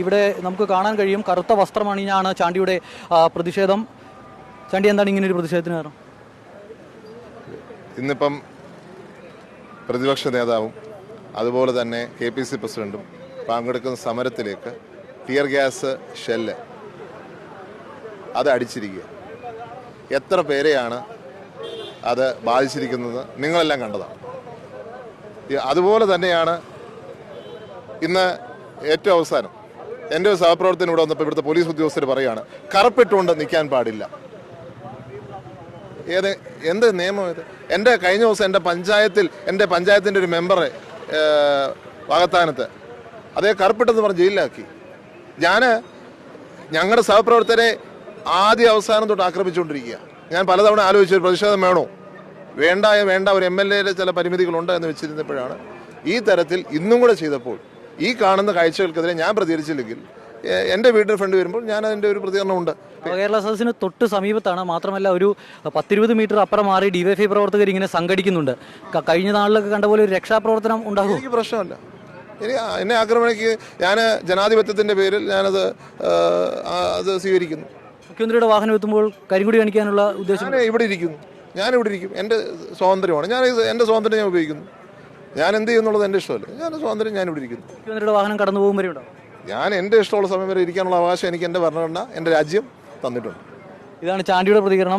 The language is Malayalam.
ഇവിടെ നമുക്ക് കാണാൻ കഴിയും കറുത്ത വസ്ത്രം അണിഞ്ഞാണ് ചാണ്ടിയുടെ പ്രതിഷേധം. ചാണ്ടി എന്താണ് ഇങ്ങനെ ഒരു പ്രതിഷേധത്തിന് കാരണം? ഇന്നിപ്പം പ്രതിപക്ഷ നേതാവും അതുപോലെ തന്നെ കെ പി സി പ്രസിഡന്റും പങ്കെടുക്കുന്ന സമരത്തിലേക്ക് ടിയർ ഗ്യാസ് ഷെല്ല് അത് അടിച്ചിരിക്കുക. എത്ര പേരെയാണ് അത് ബാധിച്ചിരിക്കുന്നത് നിങ്ങളെല്ലാം കണ്ടതാണ്. അതുപോലെ തന്നെയാണ് ഇന്ന് ഏറ്റവും അവസാനം എന്റെ ഒരു സഹപ്രവർത്തനം ഇവിടെ വന്നപ്പോൾ ഇവിടുത്തെ പോലീസ് ഉദ്യോഗസ്ഥർ പറയുകയാണ് കറപ്പിട്ടുകൊണ്ട് നിൽക്കാൻ പാടില്ല. ഏത് എന്ത് നിയമം ഇത്? എന്റെ കഴിഞ്ഞ ദിവസം എന്റെ പഞ്ചായത്തിൽ എന്റെ പഞ്ചായത്തിന്റെ ഒരു മെമ്പർ വാഗത്താനത്ത് അതേ കറുപ്പിട്ടെന്ന് പറഞ്ഞ് ജയിലിലാക്കി. ഞാൻ ഞങ്ങളുടെ സഹപ്രവർത്തകരെ ആദ്യ അവസാനം തൊട്ട് ആക്രമിച്ചുകൊണ്ടിരിക്കുക. ഞാൻ പലതവണ ആലോചിച്ചു ഒരു പ്രതിഷേധം വേണോ? വേണ്ട വേണ്ട ഒരു എം എൽ എയുടെ ചില പരിമിതികളുണ്ട് എന്ന് വെച്ചിരുന്നപ്പോഴാണ് ഈ തരത്തിൽ ഇന്നും കൂടെ ചെയ്തപ്പോൾ ഈ കാണുന്ന കാഴ്ചകൾക്കെതിരെ ഞാൻ പ്രതികരിച്ചില്ലെങ്കിൽ എന്റെ എന്റെ വീടിന് ഫ്രണ്ട് വരുമ്പോൾ ഞാൻ അതിന്റെ ഒരു പ്രതികരണമുണ്ട് കേരള സദസ്സിന് തൊട്ട് സമീപത്താണ് മാത്രമല്ല ഒരു പത്തിരുപത് മീറ്റർ അപ്പുറം മാറി ഡിവൈഎഫ്ഐ പ്രവർത്തകർ ഇങ്ങനെ സംഘടിക്കുന്നുണ്ട്. കഴിഞ്ഞ നാളിലൊക്കെ കണ്ട പോലെ ഒരു രക്ഷാപ്രവർത്തനം ഉണ്ടാകും എനിക്ക് പ്രശ്നമല്ല. ഇനി എന്നെ ആക്രമണിക്ക് ഞാൻ ജനാധിപത്യത്തിന്റെ പേരിൽ ഞാനത് അത് സ്വീകരിക്കുന്നു. മുഖ്യമന്ത്രിയുടെ വാഹനം എത്തുമ്പോൾ കരിങ്കുടി കാണിക്കാനുള്ള ഉദ്ദേശം ഇവിടെ ഇരിക്കുന്നു. ഞാൻ ഇവിടെ ഇരിക്കും. എന്റെ സ്വാതന്ത്ര്യമാണ്. ഞാൻ എന്റെ എന്റെ സ്വാതന്ത്ര്യം ഞാൻ ഉപയോഗിക്കുന്നു. ഞാൻ എന്ത് ചെയ്യുന്നുള്ളത് എന്റെ ഇഷ്ടമല്ല. ഞാൻ സ്വാതന്ത്ര്യം ഞാൻ ഇവിടെ ഇരിക്കുന്നു. മുഖ്യമന്ത്രിയുടെ വാഹനം കടന്നു പോകും വരെ ഉണ്ടാവും ഞാൻ എന്റെ ഇഷ്ടമുള്ള സമയം വരെ ഇരിക്കാനുള്ള അവകാശം എനിക്ക് എന്റെ ഭരണഘടന എന്റെ രാജ്യം തന്നിട്ടുണ്ട്. ഇതാണ് ചാണ്ടിയുടെ പ്രതികരണം.